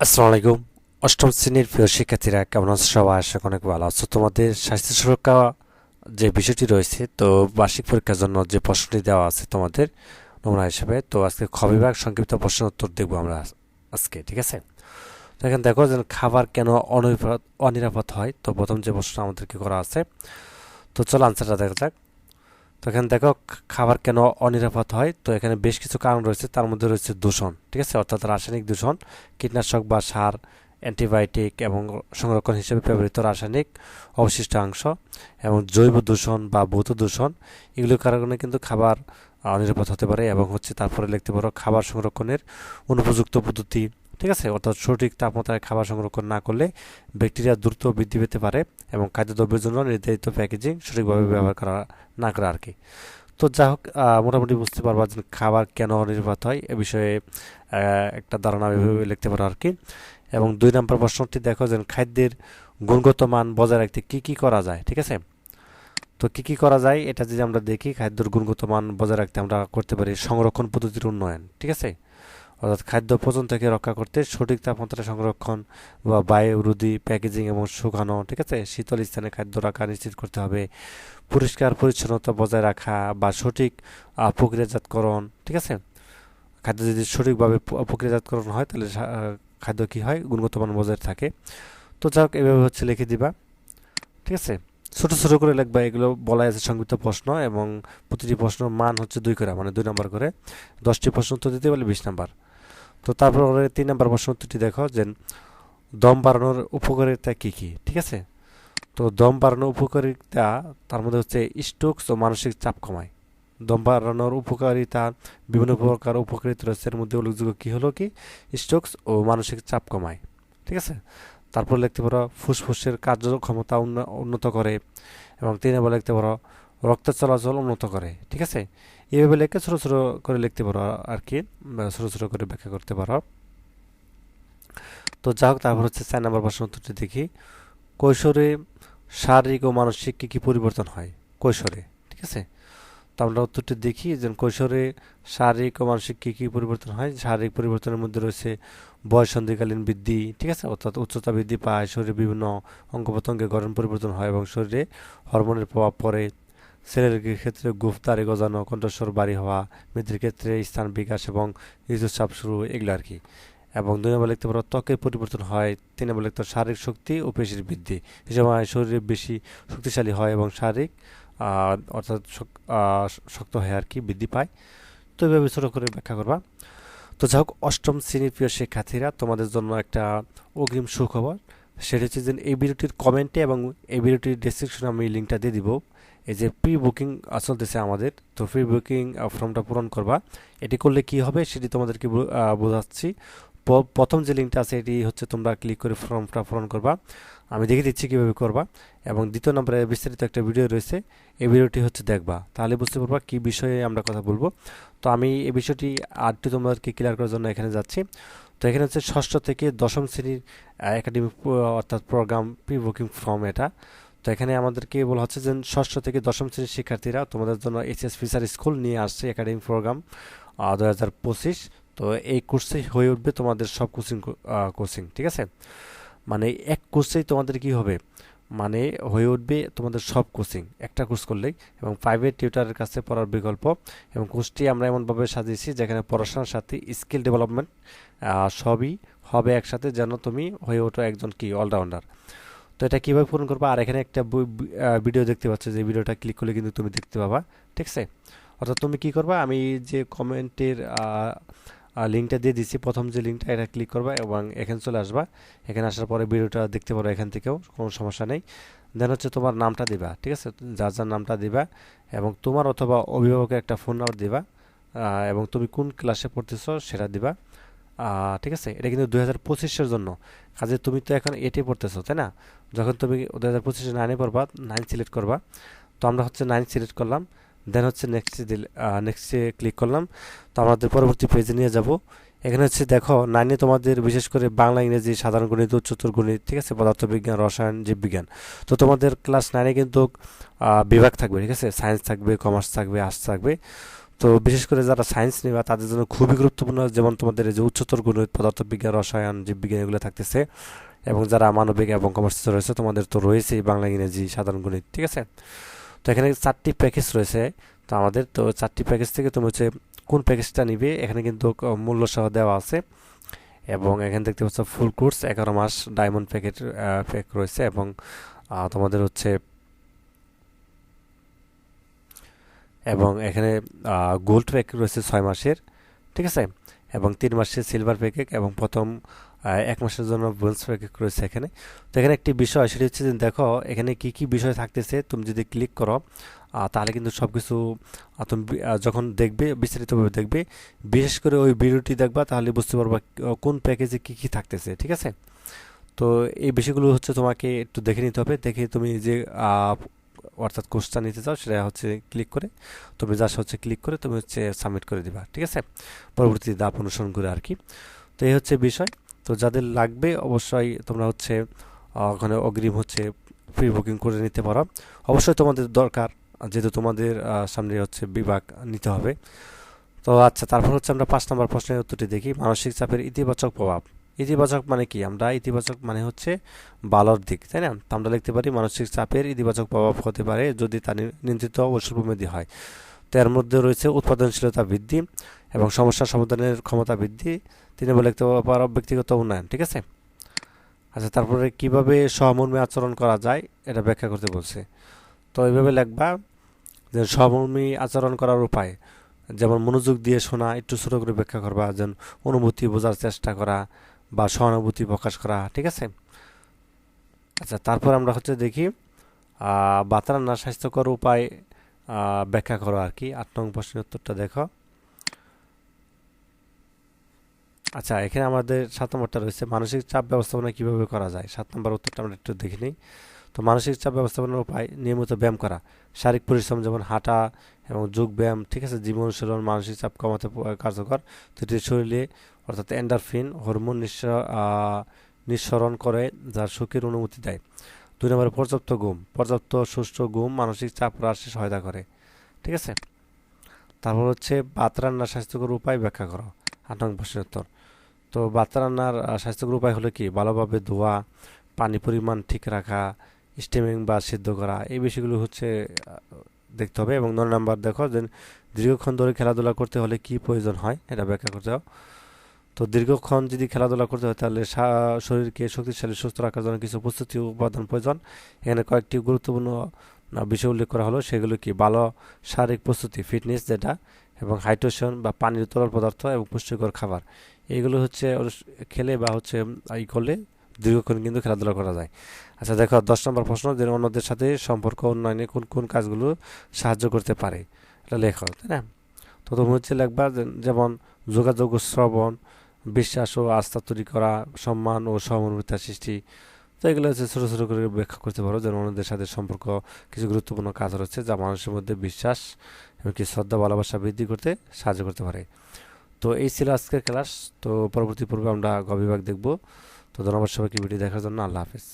আসসালামু আলাইকুম। অষ্টম শ্রেণির প্রিয় শিক্ষার্থীরা, কেমন আছো সবাই? আশা অনেক ভালো আছো। তোমাদের স্বাস্থ্য সুরক্ষা যে বিষয়টি রয়েছে, তো বার্ষিক পরীক্ষার জন্য যে প্রশ্নটি দেওয়া আছে তোমাদের নমুনা হিসেবে, তো আজকে খ সংক্ষিপ্ত প্রশ্ন উত্তর দেখব আমরা আজ- আজকে, ঠিক আছে? তো এখানে দেখো যে খাবার কেন অনিরাপদ অনিরাপদ হয়। তো প্রথম যে প্রশ্ন আমাদেরকে করা আছে, তো চলো আনসারটা দেখা যাক। তো এখানে দেখো, খাবার কেন অনিরাপদ হয়? তো এখানে বেশ কিছু কারণ রয়েছে। তার মধ্যে রয়েছে দূষণ, ঠিক আছে? অর্থাৎ রাসায়নিক দূষণ, কীটনাশক বা সার, অ্যান্টিবায়োটিক এবং সংরক্ষণ হিসেবে ব্যবহৃত রাসায়নিক অবশিষ্টাংশ এবং জৈব দূষণ বা ভৌত দূষণ, এগুলোর কারণে কিন্তু খাবার অনিরাপদ হতে পারে এবং হচ্ছে তারপরে লিখতে পারো, খাবার সংরক্ষণের অনুপযুক্ত পদ্ধতি ঠিক আছে? অর্থাৎ সঠিক তাপমাত্রায় খাবার সংরক্ষণ না করলে ব্যাকটেরিয়া দ্রুত বৃদ্ধি পেতে পারে এবং খাদ্যদ্রব্যের জন্য নির্ধারিত প্যাকেজিং সঠিকভাবে ব্যবহার করা না করা আর কি। তো যা হোক মোটামুটি বুঝতে পারবা যে খাবার কেন অনিরাপদ হয় এ বিষয়ে একটা ধারণা এভাবে লিখতে পারো আর কি। এবং দুই নম্বর প্রশ্নটি দেখো যে খাদ্যের গুণগত মান বজায় রাখতে কি কি করা যায়, ঠিক আছে? তো কি কি করা যায়? এটা যদি আমরা দেখি, খাদ্যর গুণগত মান বজায় রাখতে আমরা করতে পারি সংরক্ষণ পদ্ধতির উন্নয়ন, ঠিক আছে? অর্থাৎ খাদ্য পচন থেকে রক্ষা করতে সঠিক তাপমাত্রা সংরক্ষণ বা বায়ু রুদি প্যাকেজিং এবং শুকানো, ঠিক আছে? শীতল স্থানে খাদ্য রাখা নিশ্চিত করতে হবে। পরিষ্কার, পরিচ্ছন্নতা বজায় রাখা বা সঠিক প্রক্রিয়াজাতকরণ, ঠিক আছে? খাদ্য যদি সঠিকভাবে প্রক্রিয়াজাতকরণ হয়, তাহলে খাদ্য কী হয়? গুণগত মান বজায় থাকে। তো যাই হোক, এভাবে হচ্ছে লিখে দিবা, ঠিক আছে? ছোটো ছোটো করে লিখবা, এগুলো বলা আছে সংক্ষিপ্ত প্রশ্ন এবং প্রতিটি প্রশ্ন মান হচ্ছে দুই করে মানে দুই নম্বর করে। দশটি প্রশ্ন উত্তর দিতে পারলে বিশ নাম্বার। তো তারপরে তিন নম্বর প্রশ্ন উত্তরটি দেখো যে দম বাড়ানোর উপকারিতা কী কী? ঠিক আছে? তো দম বাড়ানোর উপকারিতা তার মধ্যে হচ্ছে স্ট্রোকস ও মানসিক চাপ কমায়। দম বাড়ানোর উপকারিতা বিভিন্ন প্রকার উপকারিতা রয়েছে। এর মধ্যে উল্লেখযোগ্য কী হলো কি? স্ট্রোকস ও মানসিক চাপ কমায়। ঠিক আছে? তারপর লিখতে পারো ফুসফুসের কার্যক্ষমতা উন্ন- উন্নত করে এবং তিন নম্বর লিখতে পারো রক্ত চলাচল উন্নত করে, ঠিক আছে? এইভাবে লিখে ছোটো ছোটো করে লিখতে পারো আর কি ছোটো ছোটো করে ব্যাখ্যা করতে পারো। তো যা হোক, তারপর হচ্ছে চার নম্বর প্রশ্ন উত্তরটি দেখি। কৈশোরে শারীরিক ও মানসিক কী কী পরিবর্তন হয়? কৈশোরে, ঠিক আছে? তো আমরা উত্তরটি দেখি যে কৈশোরে শারীরিক ও মানসিক কী কী পরিবর্তন হয়? শারীরিক পরিবর্তনের মধ্যে রয়েছে বয়সন্ধিকালীন বৃদ্ধি, ঠিক আছে? অর্থাৎ উচ্চতা বৃদ্ধি পায়, শরীরে বিভিন্ন অঙ্গ প্রত্যঙ্গে গঠন পরিবর্তন হয় এবং শরীরে হরমোনের প্রভাব পড়ে ছেলের ক্ষেত্রে গুফ দাড়ি গজানো, কণ্ঠস্বর বাড়ি হওয়া মেয়েদের ক্ষেত্রে স্থান বিকাশ এবং ঋতুস্রাব শুরু, এগুলো আর কি। এবং দুই নম্বর লিখতে পারো, ত্বকের পরিবর্তন হয়। তিন নম্বর লিখতে শারীরিক শক্তি ও পেশির বৃদ্ধি। এই সময় শরীরে বেশি শক্তিশালী হয় এবং শারীরিক অর্থাৎ শক- শক্ত হয় আর কি বৃদ্ধি পায়। তো এভাবে ছোটো করে ব্যাখ্যা করবা। তো যাই হোক, অষ্টম শ্রেণির প্রিয় শিক্ষার্থীরা, তোমাদের জন্য একটা অগ্রিম সুখবর। সেটা হচ্ছে যে এই ভিডিওটির কমেন্টে এবং এই ভিডিওটির ডেসক্রিপশনে আমি লিঙ্কটা দিয়ে দিব। এই যে প্রি বুকিং চলতেছে আমাদের, তো প্রি বুকিং ফর্মটা পূরণ করবা। এটি করলে কি হবে সেটি তোমাদেরকে বোঝাচ্ছি। প্রথম যে লিঙ্কটা আছে এটি হচ্ছে তোমরা ক্লিক করে ফর্মটা পূরণ করবা। আমি দেখে দিচ্ছি কীভাবে করবা। এবং দ্বিতীয় নম্বরে বিস্তারিত একটা ভিডিও রয়েছে। এই ভিডিওটি হচ্ছে দেখবা। তাহলে বুঝতে পারবা কী বিষয়ে আমরা কথা বলব। তো আমি এই বিষয়টি আর একটু তোমাদেরকে ক্লিয়ার করার জন্য এখানে যাচ্ছি। তো এখানে হচ্ছে ষষ্ঠ থেকে দশম শ্রেণির একাডেমিক অর্থাৎ প্রোগ্রাম প্রি বুকিং ফর্ম এটা। তো এখানে আমাদেরকে বলা হচ্ছে যে ষষ্ঠ থেকে দশম শ্রেণির শিক্ষার্থীরা তোমাদের জন্য এইচএস ফিচার স্কুল নিয়ে আসছে একাডেমিক প্রোগ্রাম দু হাজার পঁচিশ। তো এই কোর্সে হয়ে উঠবে তোমাদের সব কোচিং কোচিং ঠিক আছে? মানে এক কোর্সেই তোমাদের কি হবে? মানে হয়ে উঠবে তোমাদের সব কোচিং একটা কোর্স করলেই এবং প্রাইভেট টিউটারের কাছে পড়ার বিকল্প এবং কোর্সটি আমরা এমনভাবে সাজিয়েছি যেখানে পড়াশোনার সাথে স্কিল ডেভেলপমেন্ট সবই হবে একসাথে যেন তুমি হয়ে ওঠো একজন কি? অলরাউন্ডার তো এটা কীভাবে পূরণ করবে? আর এখানে একটা ভিডিও দেখতে পাচ্ছ যে ভিডিওটা ক্লিক করলে কিন্তু তুমি দেখতে পাবা, ঠিক আছে? অর্থাৎ তুমি কি করবা? আমি যে কমেন্টের লিঙ্কটা দিয়ে দিচ্ছি প্রথম যে লিঙ্কটা এটা ক্লিক করবা এবং এখানে চলে আসবা। এখানে আসার পরে ভিডিওটা দেখতে পারো এখান থেকেও, কোনো সমস্যা নেই। দেন হচ্ছে তোমার নামটা দিবা, ঠিক আছে? যার যার নামটা দিবা এবং তোমার অথবা অভিভাবকের একটা ফোন নাম্বার দিবা এবং তুমি কোন ক্লাসে পড়তেছো সেটা দিবা। ঠিক আছে? এটা কিন্তু দুই হাজার পঁচিশের জন্য। কাজে তুমি তো এখন এটে পড়তেছো, তাই না? যখন তুমি দু হাজার পঁচিশে নাইনে পড়বা নাইন সিলেক্ট করবা। তো আমরা হচ্ছে নাইন সিলেক্ট করলাম। দেন হচ্ছে নেক্সটে দিল নেক্সটে ক্লিক করলাম। তো আমাদের পরবর্তী পেজে নিয়ে যাব। এখানে হচ্ছে দেখো নাইনে তোমাদের বিশেষ করে বাংলা, ইংরেজি, সাধারণ গণিত, উচ্চতর গণিত, ঠিক আছে? পদার্থবিজ্ঞান, রসায়ন, জীববিজ্ঞান। তো তোমাদের ক্লাস নাইনে কিন্তু বিভাগ থাকবে, ঠিক আছে? সায়েন্স থাকবে কমার্স থাকবে আর্টস থাকবে। তো বিশেষ করে যারা সায়েন্স নেবা তাদের জন্য খুবই গুরুত্বপূর্ণ, যেমন তোমাদের যে উচ্চতর গণিত পদার্থবিজ্ঞান, রসায়ন, জীববিজ্ঞান এগুলো থাকতেছে এবং যারা মানবিক এবং কমার্স রয়েছে, তোমাদের তো রয়েছেই বাংলা, ইংরেজি, সাধারণ গণিত, ঠিক আছে? তো এখানে চারটি প্যাকেজ রয়েছে। তো আমাদের তো চারটি প্যাকেজ থেকে তুমি হচ্ছে কোন প্যাকেজটা নিবে, এখানে কিন্তু মূল্য সহ দেওয়া আছে। এবং এখানে দেখতে পাচ্ছ ফুল কোর্স এগারো মাস ডায়মন্ড প্যাকেট প্যাক রয়েছে এবং তোমাদের হচ্ছে এবং এখানে গোল্ড প্যাক রয়েছে ছয় মাসের, ঠিক আছে? এবং তিন মাসের সিলভার প্যাকেক এবং প্রথম এক মাসের জন্য ব্রোঞ্জ প্যাকেক রয়েছে এখানে। তো এখানে একটি বিষয়, সেটা হচ্ছে যে দেখো, এখানে কি কি বিষয় থাকতেছে, তুমি যদি ক্লিক করো তাহলে কিন্তু সব কিছু তুমি যখন দেখবে, বিস্তারিতভাবে দেখবে, বিশেষ করে ওই ভিডিওটি দেখবা, তাহলে বুঝতে পারবা কোন প্যাকেজে কি কি থাকতেছে, ঠিক আছে? তো এই বিষয়গুলো হচ্ছে তোমাকে একটু দেখে নিতে হবে। দেখে তুমি যে অর্থাৎ কোর্সটা নিতে চাও, সেটা হচ্ছে ক্লিক করে, তুমি জাস্ট হচ্ছে ক্লিক করে তুমি হচ্ছে সাবমিট করে দিবা, ঠিক আছে? পরবর্তী ধাপ অনুসরণ করে আর কি তো এই হচ্ছে বিষয়। তো যাদের লাগবে অবশ্যই তোমরা হচ্ছে ওখানে অগ্রিম হচ্ছে প্রি বুকিং করে নিতে পারো। অবশ্যই তোমাদের দরকার, যেহেতু তোমাদের সামনে হচ্ছে বিভাগ নিতে হবে। তো আচ্ছা তারপর হচ্ছে আমরা পাঁচ নম্বর প্রশ্নের উত্তরটি দেখি। মানসিক চাপের ইতিবাচক প্রভাব। ইতিবাচক মানে কি? আমরা ইতিবাচক মানে হচ্ছে ভালোর দিক, তাই না? আমরা লিখতে পারি মানসিক চাপের ইতিবাচক প্রভাব হতে পারে যদি তা নিয়ন্ত্রিত ও স্বল্পমেয়াদী হয়। তো এর মধ্যে রয়েছে উৎপাদনশীলতা বৃদ্ধি এবং সমস্যা সমাধানের ক্ষমতা বৃদ্ধি। তিনি বলে লিখতে পারো ব্যক্তিগত উন্নয়ন, ঠিক আছে? আচ্ছা তারপরে কীভাবে সহমর্মী আচরণ করা যায় এটা ব্যাখ্যা করতে বলছে। তো এইভাবে লিখবা যে সহমর্মী আচরণ করার উপায়, যেমন মনোযোগ দিয়ে শোনা, একটু ছোটো করে ব্যাখ্যা করবা, যেন অনুভূতি বোঝার চেষ্টা করা বা সহানুভূতি প্রকাশ করা, ঠিক আছে? আচ্ছা তারপর আমরা হচ্ছে দেখি না স্বাস্থ্যকর উপায় ব্যাখ্যা করো আর কি। আট নং প্রশ্নের উত্তরটা দেখো। আচ্ছা এখানে আমাদের সাত নম্বরটা রয়েছে, মানসিক চাপ ব্যবস্থাপনা কীভাবে করা যায়? সাত নম্বর উত্তরটা আমরা একটু দেখে নিই। তো মানসিক চাপ ব্যবস্থাপনার উপায়, নিয়মিত ব্যায়াম করা। শারীরিক পরিশ্রম যেমন হাঁটা এবং যোগ ব্যায়াম ঠিক আছে, জীবন অনুশীলন মানসিক চাপ কমাতে কার্যকর। তো এটি শরীরে অর্থাৎ এন্ডারফিন হরমোন নিঃস নিঃসরণ করে যার সুখের অনুমতি দেয়। দুই নম্বরে পর্যাপ্ত ঘুম, পর্যাপ্ত সুষ্ঠ ঘুম মানসিক চাপ হ্রাসে সহায়তা করে, ঠিক আছে? তারপর হচ্ছে ভাত রান্নার স্বাস্থ্যকর উপায় ব্যাখ্যা করো। আট নং প্রশ্নের উত্তর। তো ভাত রান্নার স্বাস্থ্যকর উপায় হলো কি? ভালোভাবে ধোয়া, পানি পরিমাণ ঠিক রাখা স্টিমিং বা সিদ্ধ করা, এই বিষয়গুলো হচ্ছে দেখতে হবে। এবং নয় নাম্বার দেখো যে দীর্ঘক্ষণ ধরে খেলাধুলা করতে হলে কি প্রয়োজন হয়, এটা ব্যাখ্যা করতে হবে তো দীর্ঘক্ষণ যদি খেলাধুলা করতে হয় তাহলে শরীরকে শক্তিশালী, সুস্থ রাখার জন্য কিছু প্রস্তুতি উপাদান প্রয়োজন। এখানে কয়েকটি গুরুত্বপূর্ণ বিষয় উল্লেখ করা হলো। সেগুলো কি? ভালো শারীরিক প্রস্তুতি, ফিটনেস যেটা, এবং হাইড্রেশন বা পানির তরল পদার্থ এবং পুষ্টিকর খাবার। এইগুলো হচ্ছে খেলে বা হচ্ছে ই করলে দীর্ঘক্ষণ কিন্তু খেলাধুলা করা যায়। আচ্ছা দেখো, দশ নম্বর প্রশ্ন, যে অন্যদের সাথে সম্পর্ক উন্নয়নে কোন কোন কাজগুলো সাহায্য করতে পারে? এটা লেখো, তাই না? তো তুমি হচ্ছে লিখবা যেমন যোগাযোগ, শ্রবণ, বিশ্বাস ও আস্থা তৈরি করা, সম্মান ও সহমর্মিতার সৃষ্টি। তো এগুলো হচ্ছে ছোটো ছোটো করে ব্যাখ্যা করতে পারো, যেন অন্যদের সাথে সম্পর্ক কিছু গুরুত্বপূর্ণ কাজ রয়েছে, যা মানুষের মধ্যে বিশ্বাস এবং কি শ্রদ্ধা, ভালোবাসা বৃদ্ধি করতে সাহায্য করতে পারে। তো এই ছিল আজকের ক্লাস, তো পরবর্তী পর্বে আমরা গ বিভাগ দেখব। তো ধন্যবাদ সবাইকে ভিডিও দেখার জন্য। আল্লাহ হাফেজ।